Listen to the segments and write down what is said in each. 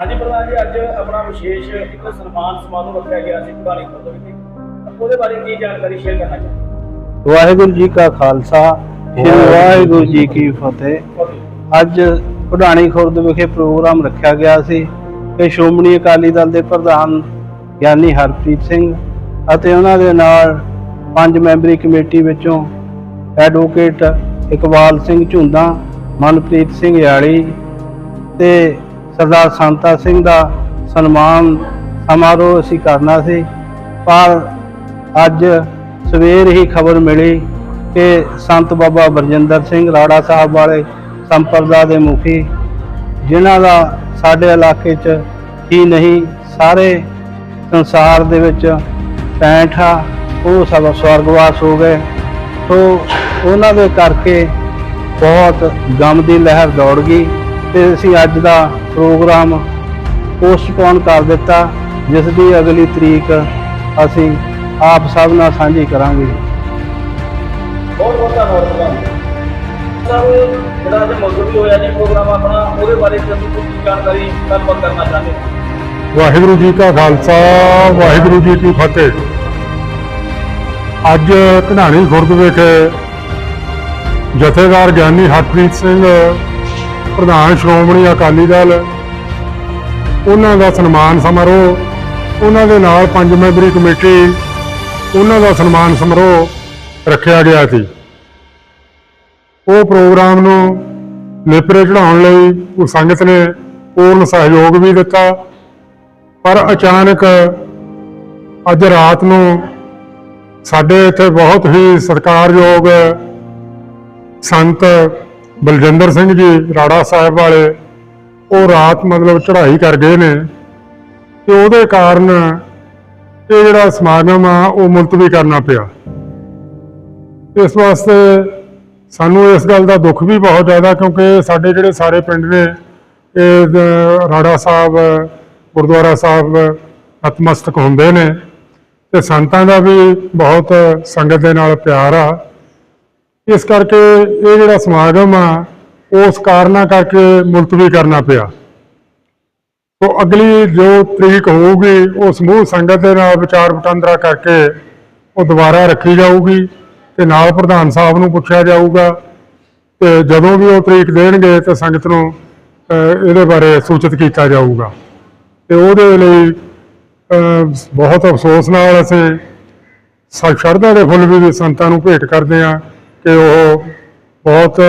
ਹਾਂਜੀ ਪ੍ਰਧਾਨ ਜੀ ਅੱਜ ਆਪਣਾ ਵਿਸ਼ੇਸ਼ ਇੱਕ ਸਨਮਾਨ ਸਮਾਰੋਹ ਰੱਖਿਆ ਗਿਆ ਸੀ ਪੁਰਾਣੀ ਖੁਰਦ ਵਿਖੇ ਉਹਦੇ ਬਾਰੇ ਕੀ ਜਾਣਕਾਰੀ ਸ਼ੇਅਰ ਕਰਨਾ ਚਾਹੁੰਦੇ ਵਾਹਿਗੁਰੂ ਜੀ ਕਾ ਖਾਲਸਾ ਸ੍ਰੀ ਵਾਹਿਗੁਰੂ ਜੀ ਕੀ ਫਤਿਹ। ਅੱਜ ਪੁਢਾਣੀ ਖੁਰਦ ਵਿਖੇ ਪ੍ਰੋਗਰਾਮ ਰੱਖਿਆ ਗਿਆ ਸੀ। ਕਿ ਸ਼੍ਰੋਮਣੀ ਅਕਾਲੀ ਦਲ ਦੇ ਪ੍ਰਧਾਨ ਗਿਆਨੀ ਹਰਪ੍ਰੀਤ ਸਿੰਘ ਅਤੇ ਉਹਨਾਂ ਦੇ ਨਾਲ ਪੰਜ ਮੈਂਬਰੀ ਕਮੇਟੀ ਵਿੱਚੋਂ ਐਡਵੋਕੇਟ ਇਕਬਾਲ ਸਿੰਘ ਝੁੰਦਾ ਮਨਪ੍ਰੀਤ ਸਿੰਘ ਯਾਲੀ ਤੇ ਸਰਦਾਰ ਸੰਤਾ ਸਿੰਘ ਦਾ ਸਨਮਾਨ ਸਮਾਰੋਹ ਅਸੀਂ ਕਰਨਾ ਸੀ। ਪਰ ਅੱਜ ਸਵੇਰ ਹੀ ਖਬਰ ਮਿਲੀ ਕਿ ਸੰਤ ਬਾਬਾ ਬਰਜਿੰਦਰ ਸਿੰਘ ਰਾੜਾ ਸਾਹਿਬ ਵਾਲੇ ਸੰਪਰਦਾ ਦੇ ਮੁਖੀ, ਜਿਨ੍ਹਾਂ ਦਾ ਸਾਡੇ ਇਲਾਕੇ 'ਚ ਹੀ ਨਹੀਂ, ਸਾਰੇ ਸੰਸਾਰ ਦੇ ਵਿੱਚ ਪੈਂਠ ਆ, ਉਹ ਸਭ ਸਵਰਗਵਾਸ ਹੋ ਗਏ। ਸੋ ਉਹਨਾਂ ਦੇ ਕਰਕੇ ਬਹੁਤ ਗਮ ਦੀ ਲਹਿਰ ਦੌੜ ਗਈ। ਤੇ ਅਸੀਂ ਅੱਜ ਦਾ ਪ੍ਰੋਗਰਾਮ ਪੋਸਟਪੋਨ ਕਰ ਦਿੱਤਾ ਜਿਸ ਦੀ ਅਗਲੀ ਤਰੀਕ ਅਸੀਂ ਆਪ ਸਭ ਨਾਲ ਸਾਂਝੀ ਕਰਾਂਗੇ। ਬਹੁਤ ਬਹੁਤ ਧੰਨਵਾਦ ਜਿਹੜਾ ਅੱਜ ਮੌਜੂਦ ਹੋਇਆ ਜੀ ਪ੍ਰੋਗਰਾਮ ਆਪਣਾ ਉਹਦੇ ਬਾਰੇ ਤੁਸੀਂ ਕੋਈ ਜਾਣਕਾਰੀ ਗੱਲਬਾਤ ਕਰਨਾ ਚਾਹੁੰਦੇ ਵਾਹਿਗੁਰੂ ਜੀ ਕਾ ਖਾਲਸਾ ਵਾਹਿਗੁਰੂ ਜੀ ਕੀ ਫਤਿਹ। ਅੱਜ ਘਨਾਣੀ ਖੁਰਦ ਵਿਖੇ ਜਥੇਦਾਰ ਗਿਆਨੀ ਹਰਪ੍ਰੀਤ ਸਿੰਘ ਪ੍ਰਧਾਨ ਸ਼੍ਰੋਮਣੀ ਅਕਾਲੀ ਦਲ, ਉਹਨਾਂ ਦਾ ਸਨਮਾਨ ਸਮਾਰੋਹ, ਉਹਨਾਂ ਦੇ ਨਾਲ ਪੰਜ ਮੈਂਬਰੀ ਕਮੇਟੀ, ਉਹਨਾਂ ਦਾ ਸਨਮਾਨ ਸਮਾਰੋਹ ਰੱਖਿਆ ਗਿਆ ਸੀ। ਉਹ ਪ੍ਰੋਗਰਾਮ ਨੂੰ ਨੇਪਰੇ ਚੜਾਉਣ ਲਈ ਉਹ ਸੰਗਤ ਨੇ ਪੂਰਨ ਸਹਿਯੋਗ ਵੀ ਦਿੱਤਾ, ਪਰ ਅਚਾਨਕ ਅੱਜ ਰਾਤ ਨੂੰ ਸਾਡੇ ਇੱਥੇ ਬਹੁਤ ਹੀ ਸਤਿਕਾਰਯੋਗ ਸੰਤ ਬਲਜਿੰਦਰ ਸਿੰਘ ਜੀ, ਰਾੜਾ ਸਾਹਿਬ ਵਾਲੇ, ਉਹ ਰਾਤ ਮਤਲਬ ਚੜ੍ਹਾਈ ਕਰ ਗਏ ਨੇ। ਤੇ ਉਹਦੇ ਕਾਰਨ ਇਹ ਜਿਹੜਾ ਸਮਾਗਮ ਆ, ਉਹ ਮੁਲਤਵੀ ਕਰਨਾ ਪਿਆ। ਇਸ ਵਾਸਤੇ ਸਾਨੂੰ ਇਸ ਗੱਲ ਦਾ ਦੁੱਖ ਵੀ ਬਹੁਤ ਜ਼ਿਆਦਾ, ਕਿਉਂਕਿ ਸਾਡੇ ਜਿਹੜੇ ਸਾਰੇ ਪਿੰਡ ਨੇ, ਇਹ ਰਾੜਾ ਸਾਹਿਬ, ਗੁਰਦੁਆਰਾ ਸਾਹਿਬ ਨਤਮਸਤਕ ਹੁੰਦੇ ਨੇ। ਤੇ ਸੰਤਾਂ ਦਾ ਵੀ ਬਹੁਤ ਸੰਗਤ ਦੇ ਨਾਲ ਪਿਆਰ ਆ। ਇਸ ਕਰਕੇ ਇਹ ਜਿਹੜਾ ਸਮਾਗਮ ਆ, ਉਸ ਕਾਰਨਾਂ ਕਰਕੇ ਮੁਲਤਵੀ ਕਰਨਾ ਪਿਆ। ਸੋ ਅਗਲੀ ਜੋ ਤਰੀਕ ਹੋਊਗੀ, ਉਹ ਸਮੂਹ ਸੰਗਤ ਦੇ ਨਾਲ ਵਿਚਾਰ ਵਟਾਂਦਰਾ ਕਰਕੇ ਉਹ ਦੁਬਾਰਾ ਰੱਖੀ ਜਾਊਗੀ ਤੇ ਨਾਲ ਪ੍ਰਧਾਨ ਸਾਹਿਬ ਨੂੰ ਪੁੱਛਿਆ ਜਾਊਗਾ ਤੇ ਜਦੋਂ ਵੀ ਉਹ ਤਰੀਕ ਦੇਣਗੇ ਤੇ ਸੰਗਤ ਨੂੰ ਇਹਦੇ ਬਾਰੇ ਸੂਚਿਤ ਕੀਤਾ ਜਾਊਗਾ। ਤੇ ਉਹਦੇ ਲਈ ਬਹੁਤ ਅਫਸੋਸ ਨਾਲ ਅਸੀਂ ਸ- ਸ਼ਰਧਾ ਦੇ ਫੁੱਲ ਵੀ ਸੰਤਾਂ ਨੂੰ ਭੇਟ ਕਰਦੇ ਆ ਕਿ ਉਹ ਬਹੁਤ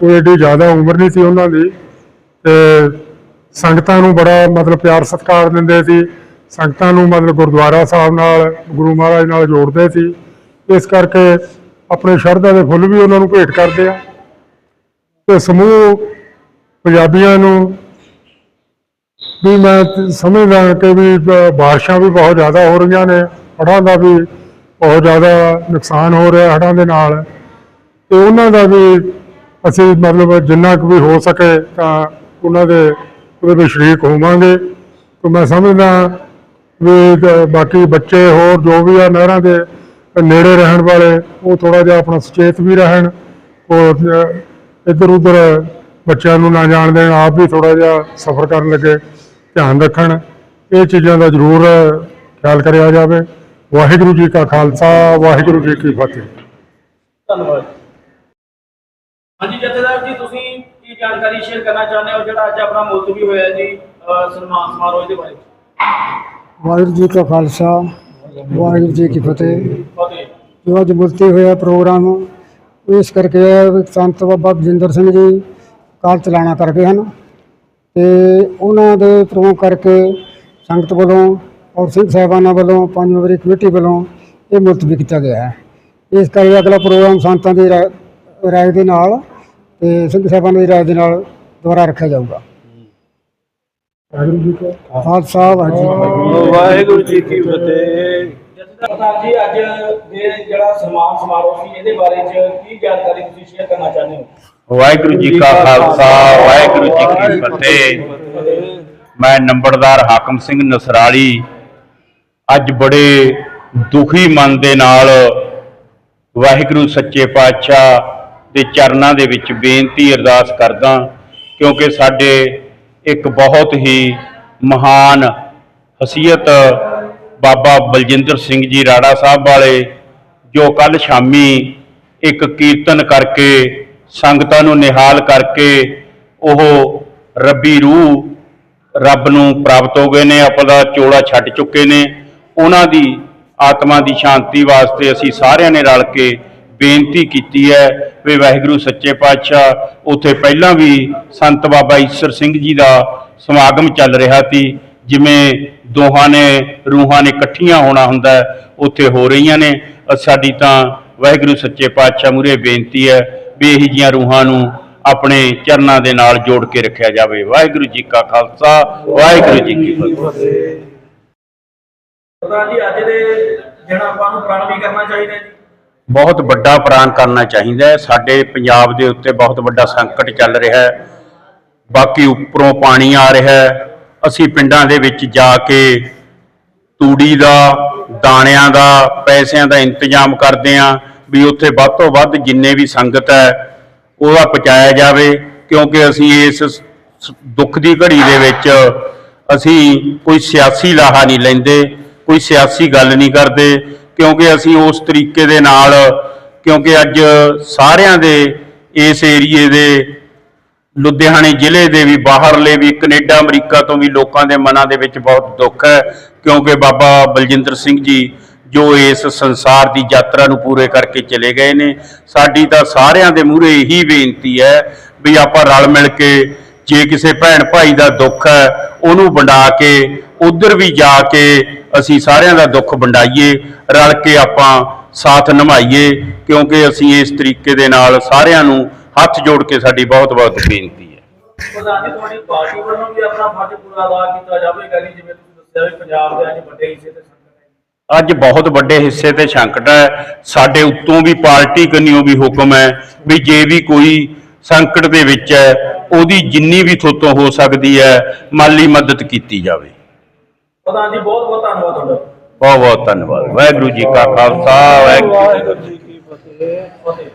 ਕੋਈ ਏਡੀ ਜ਼ਿਆਦਾ ਉਮਰ ਨਹੀਂ ਸੀ ਉਹਨਾਂ ਦੀ ਤੇ ਸੰਗਤਾਂ ਨੂੰ ਬੜਾ ਮਤਲਬ ਪਿਆਰ ਸਤਿਕਾਰ ਦਿੰਦੇ ਸੀ, ਸੰਗਤਾਂ ਨੂੰ ਮਤਲਬ ਗੁਰਦੁਆਰਾ ਸਾਹਿਬ ਨਾਲ, ਗੁਰੂ ਮਹਾਰਾਜ ਨਾਲ ਜੋੜਦੇ ਸੀ। ਇਸ ਕਰਕੇ ਆਪਣੇ ਸ਼ਰਧਾ ਦੇ ਫੁੱਲ ਵੀ ਉਹਨਾਂ ਨੂੰ ਭੇਟ ਕਰਦੇ ਆ। ਤੇ ਸਮੂਹ ਪੰਜਾਬੀਆਂ ਨੂੰ ਵੀ ਮੈਂ ਸਮਝਦਾ ਕਿ ਵੀ ਬ- ਬਾਰਿਸ਼ਾਂ ਵੀ ਬਹੁਤ ਜ਼ਿਆਦਾ ਹੋ ਰਹੀਆਂ ਨੇ, ਹੜ੍ਹਾਂ ਦਾ ਵੀ ਬਹੁਤ ਜ਼ਿਆਦਾ ਨੁਕਸਾਨ ਹੋ ਰਿਹਾ ਹੜ੍ਹਾਂ ਦੇ ਨਾਲ। ਤੇ ਉਹਨਾਂ ਦਾ ਵੀ ਅਸੀਂ ਮਤਲਬ ਜਿੰਨਾ ਕੁ ਵੀ ਹੋ ਸਕੇ ਤਾਂ ਉਹਨਾਂ ਦੇ ਉਹਦੇ ਵਿੱਚ ਸ਼ਰੀਕ ਹੋਵਾਂਗੇ। ਤੇ ਮੈਂ ਸਮਝਦਾ ਵੀ ਬਾਕੀ ਬੱਚੇ ਹੋਰ ਜੋ ਵੀ ਆ ਨਹਿਰਾਂ ਦੇ ਨੇੜੇ ਰਹਿਣ ਵਾਲੇ, ਉਹ ਥੋੜਾ ਜਿਹਾ ਆਪਣਾ ਸੁਚੇਤ ਵੀ ਰਹਿਣ ਔਰ ਇੱਧਰ ਉੱਧਰ ਬੱਚਿਆਂ ਨੂੰ ਨਾ ਜਾਣ ਦੇਣ, ਆਪ ਵੀ ਥੋੜਾ ਜਿਹਾ ਸਫ਼ਰ ਕਰਨ ਲੱਗੇ, ਧਿਆਨ ਰੱਖਣ। ਇਹ ਚੀਜ਼ਾਂ ਦਾ ਜ਼ਰੂਰ ਖਿਆਲ ਕਰਿਆ ਜਾਵੇ। ਵਾਹਿਗੁਰੂ ਜੀ ਕਾ ਖਾਲਸਾ, ਵਾਹਿਗੁਰੂ ਜੀ ਕੀ ਫਤਿਹ। ਧੰਨਵਾਦ ਹਾਂਜੀ ਜਥੇਦਾਰ ਜੀ ਤੁਸੀਂ ਕੀ ਜਾਣਕਾਰੀ ਸ਼ੇਅਰ ਕਰਨਾ ਚਾਹੁੰਦੇ ਹੋ ਜਿਹੜਾ ਅੱਜ ਆਪਣਾ ਮੁਲਤਵੀ ਹੋਇਆ ਜੀ ਸਨਮਾਨ ਸਮਾਰੋਹ ਇਹਦੇ ਬਾਰੇ? ਵਾਹਿਗੁਰੂ ਜੀ ਕਾ ਖਾਲਸਾ ਵਾਹਿਗੁਰੂ ਜੀ ਕੀ ਫਤਿਹ। ਜੋ ਅੱਜ ਮੁਲਤਵੀ ਹੋਇਆ ਪ੍ਰੋਗਰਾਮ ਇਸ ਕਰਕੇ ਸੰਤ ਬਾਬਾ ਬਜਿੰਦਰ ਸਿੰਘ ਜੀ ਕਾਲ ਚਲਾਣਾ ਕਰ ਗਏ ਹਨ ਤੇ ਉਹਨਾਂ ਦੇ ਪ੍ਰੋਗਰਾਮ ਕਰਕੇ ਸੰਗਤ ਵੱਲੋਂ ਔਰ ਸਿੰਘ ਸਾਹਿਬਾਨਾਂ ਵੱਲੋਂ ਪੰਜ ਮੈਂਬਰੀ ਕਮੇਟੀ ਵੱਲੋਂ ਇਹ ਮੁਲਤਵੀ ਕੀਤਾ ਗਿਆ ਹੈ। ਇਸ ਕਰਕੇ ਅਗਲਾ ਪ੍ਰੋਗਰਾਮ ਸੰਤਾਂ ਦੀ ਰਾਏ ਦੇ ਨਾਲ ਤੇ ਸਿੰਘ ਸਾਹਿਬਾਨਾਂ ਦੀ ਰਾਏ ਦੇ ਨਾਲ ਦੁਬਾਰਾ ਰੱਖਿਆ ਜਾਊਗਾ। ਵਾਹਿਗੁਰੂ ਜੀ ਕਾ ਖਾਲਸਾ ਵਾਹਿਗੁਰੂ ਜੀ ਕੀ ਫਤਿਹ। ਵਾਹਿਗੁਰੂ ਜੀ ਕੀ ਫਤਿਹ। ਜਥੇਦਾਰ ਜੀ ਅੱਜ ਦੇ ਜਿਹੜਾ ਸਨਮਾਨ ਸਮਾਰੋਹ ਸੀ ਇਹਦੇ ਬਾਰੇ ਚ ਕੀ ਜਾਣਕਾਰੀ ਤੁਸੀਂ ਸ਼ੇਅਰ ਕਰਨਾ ਚਾਹੁੰਦੇ ਹੋ? ਵਾਹਿਗੁਰੂ ਜੀ ਕਾ ਖਾਲਸਾ ਵਾਹਿਗੁਰੂ ਜੀ ਕੀ ਫਤਿਹ। ਮੈਂ ਨੰਬਰਦਾਰ ਹਾਕਮ ਸਿੰਘ ਨਸਰਾਲੀ ਅੱਜ ਬੜੇ ਦੁਖੀ ਮਨ ਦੇ ਨਾਲ ਵਾਹਿਗੁਰੂ ਸੱਚੇ ਪਾਤਸ਼ਾਹ ਦੇ ਚਰਨਾਂ ਦੇ ਵਿੱਚ ਬੇਨਤੀ ਅਰਦਾਸ ਕਰਦਾ ਕਿਉਂਕਿ ਸਾਡੇ ਇੱਕ ਬਹੁਤ ਹੀ ਮਹਾਨ ਹਸੀਅਤ ਬਾਬਾ ਬਲਜਿੰਦਰ ਸਿੰਘ ਜੀ ਰਾੜਾ ਸਾਹਿਬ ਵਾਲੇ, ਜੋ ਕੱਲ ਸ਼ਾਮੀ ਇੱਕ ਕੀਰਤਨ ਕਰਕੇ, ਸੰਗਤਾਂ ਨੂੰ ਨਿਹਾਲ ਕਰਕੇ ਉਹ ਰੱਬੀ ਰੂਹ ਰੱਬ ਨੂੰ ਪ੍ਰਾਪਤ ਹੋ ਗਏ ਨੇ, ਆਪਣਾ ਚੋਲਾ ਛੱਡ ਚੁੱਕੇ ਨੇ। ਉਹਨਾਂ ਦੀ ਆਤਮਾ ਦੀ ਸ਼ਾਂਤੀ ਵਾਸਤੇ ਅਸੀਂ ਸਾਰਿਆਂ ਨੇ ਰਲ ਕੇ ਬੇਨਤੀ ਕੀਤੀ ਹੈ ਵੀ ਵਾਹਿਗੁਰੂ ਸੱਚੇ ਪਾਤਸ਼ਾਹ ਉੱਥੇ ਪਹਿਲਾਂ ਵੀ ਸੰਤ ਬਾਬਾ ਈਸ਼ਰ ਸਿੰਘ ਜੀ ਦਾ ਸਮਾਗਮ ਚੱਲ ਰਿਹਾ ਸੀ ਜਿਵੇਂ ਦੋਹਾਂ ਨੇ ਰੂਹਾਂ ਨੇ ਇਕੱਠੀਆਂ ਹੋਣਾ ਹੁੰਦਾ ਹੈ, ਉੱਥੇ ਹੋ ਰਹੀਆਂ ਨੇ। ਸਾਡੀ ਤਾਂ ਵਾਹਿਗੁਰੂ ਸੱਚੇ ਪਾਤਸ਼ਾਹ ਮੂਰੇ ਬੇਨਤੀ ਹੈ ਵੀ ਇਹੀ ਜੀਆਂ ਰੂਹਾਂ ਨੂੰ ਆਪਣੇ ਚਰਨਾਂ ਦੇ ਨਾਲ ਜੋੜ ਕੇ ਰੱਖਿਆ ਜਾਵੇ। ਵਾਹਿਗੁਰੂ ਜੀ ਕਾ ਖਾਲਸਾ ਵਾਹਿਗੁਰੂ ਜੀ ਕੀ ਫਤਿਹ। ਜੀ ਅੱਜ ਦੇ ਦਿਨ ਆਪਾਂ ਨੂੰ ਪ੍ਰਣ ਵੀ ਕਰਨਾ ਚਾਹੀਦਾ ਜੀ। ਬਹੁਤ ਵੱਡਾ ਪ੍ਰਾਣ ਕਰਨਾ ਚਾਹੀਦਾ ਹੈ। ਸਾਡੇ ਪੰਜਾਬ ਦੇ ਉੱਤੇ ਬਹੁਤ ਵੱਡਾ ਸੰਕਟ ਚੱਲ ਰਿਹਾ ਹੈ। ਬਾਕੀ ਉੱਪਰੋਂ ਪਾਣੀ ਆ ਰਿਹਾ ਹੈ। ਅਸੀਂ ਪਿੰਡਾਂ ਦੇ ਵਿੱਚ ਜਾ ਕੇ ਤੂੜੀ ਦਾ, ਦਾਣਿਆਂ ਦਾ, ਪੈਸਿਆਂ ਦਾ ਇੰਤਜ਼ਾਮ ਕਰਦੇ ਆਂ ਵੀ ਉੱਥੇ ਵੱਧ ਤੋਂ ਵੱਧ ਜਿੰਨੇ ਵੀ ਸੰਗਤ ਹੈ, ਉਹਦਾ ਪਹੁੰਚਾਇਆ ਜਾਵੇ। ਕਿਉਂਕਿ ਅਸੀਂ ਇਸ ਦੁੱਖ ਦੀ ਘੜੀ ਦੇ ਵਿੱਚ ਅਸੀਂ ਕੋਈ ਸਿਆਸੀ ਲਾਹਾ ਨਹੀਂ ਲੈਂਦੇ। ਕੋਈ ਸਿਆਸੀ ਗੱਲ ਨਹੀਂ ਕਰਦੇ, ਕਿਉਂਕਿ ਅਸੀਂ ਉਸ ਤਰੀਕੇ ਦੇ ਨਾਲ, ਕਿਉਂਕਿ ਅੱਜ ਸਾਰਿਆਂ ਦੇ ਇਸ ਏਰੀਏ ਦੇ, ਲੁਧਿਆਣੇ ਜ਼ਿਲ੍ਹੇ ਦੇ ਵੀ, ਬਾਹਰਲੇ ਵੀ, ਕੈਨੇਡਾ, ਅਮਰੀਕਾ ਤੋਂ ਵੀ ਲੋਕਾਂ ਦੇ ਮਨਾਂ ਦੇ ਵਿੱਚ ਬਹੁਤ ਦੁੱਖ ਹੈ, ਕਿਉਂਕਿ ਬਾਬਾ ਬਲਜਿੰਦਰ ਸਿੰਘ ਜੀ ਜੋ ਇਸ ਸੰਸਾਰ ਦੀ ਯਾਤਰਾ ਨੂੰ ਪੂਰੇ ਕਰਕੇ ਚਲੇ ਗਏ ਨੇ, ਸਾਡੀ ਤਾਂ ਸਾਰਿਆਂ ਦੇ ਮੂਹਰੇ ਇਹੀ ਬੇਨਤੀ ਹੈ ਵੀ ਆਪਾਂ ਰਲ ਮਿਲ ਕੇ ਜੇ ਕਿਸੇ ਭੈਣ ਭਾਈ ਦਾ ਦੁੱਖ ਹੈ, ਉਹਨੂੰ ਵੰਡਾ ਕੇ, ਉਧਰ ਵੀ ਜਾ ਕੇ ਅਸੀਂ ਸਾਰਿਆਂ ਦਾ ਦੁੱਖ ਵੰਡਾਈਏ ਰਲ ਕੇ ਆਪਾਂ ਸਾਥ ਨਿਭਾਈਏ ਕਿਉਂਕਿ ਅਸੀਂ ਇਸ ਤਰੀਕੇ ਦੇ ਨਾਲ ਸਾਰਿਆਂ ਨੂੰ ਹੱਥ ਜੋੜ ਕੇ ਸਾਡੀ ਬਹੁਤ ਬਹੁਤ ਬੇਨਤੀ ਹੈ। ਪ੍ਰਧਾਨ ਜੀ ਤੁਹਾਡੀ ਪਾਰਟੀ ਵੱਲੋਂ ਵੀ ਆਪਣਾ ਫਰਜ਼ ਪੂਰਾ ਅਦਾ ਕੀਤਾ ਜਾਵੇਗਾ ਜੀ ਜਿਵੇਂ ਤੁਸੀਂ ਦੱਸਿਆ ਵੀ ਪੰਜਾਬ ਦੇ ਅੱਜ ਵੱਡੇ ਹਿੱਸੇ ਤੇ ਸੰਕਟ ਹੈ। ਅੱਜ ਬਹੁਤ ਵੱਡੇ ਹਿੱਸੇ ਤੇ ਸੰਕਟ ਹੈ। ਸਾਡੇ ਉੱਤੋਂ ਵੀ ਪਾਰਟੀ ਕੰਨਿਓ ਵੀ ਹੁਕਮ ਹੈ ਵੀ ਜੇ ਵੀ ਕੋਈ ਸੰਕਟ ਦੇ ਵਿੱਚ ਹੈ ਉਹਦੀ ਜਿੰਨੀ ਵੀ ਥੋਤੋਂ ਹੋ ਸਕਦੀ ਹੈ ਮਾਲੀ ਮਦਦ ਕੀਤੀ ਜਾਵੇ। ਪ੍ਰਧਾਨ ਜੀ ਬਹੁਤ ਬਹੁਤ ਧੰਨਵਾਦ ਤੁਹਾਡਾ। ਬਹੁਤ ਬਹੁਤ ਧੰਨਵਾਦ। ਵਾਹਿਗੁਰੂ ਜੀ ਕਾ ਖਾਲਸਾ ਵਾਹਿਗੁਰੂ ਜੀ ਕੀ ਫਤਿਹ। ਫਤਿਹ।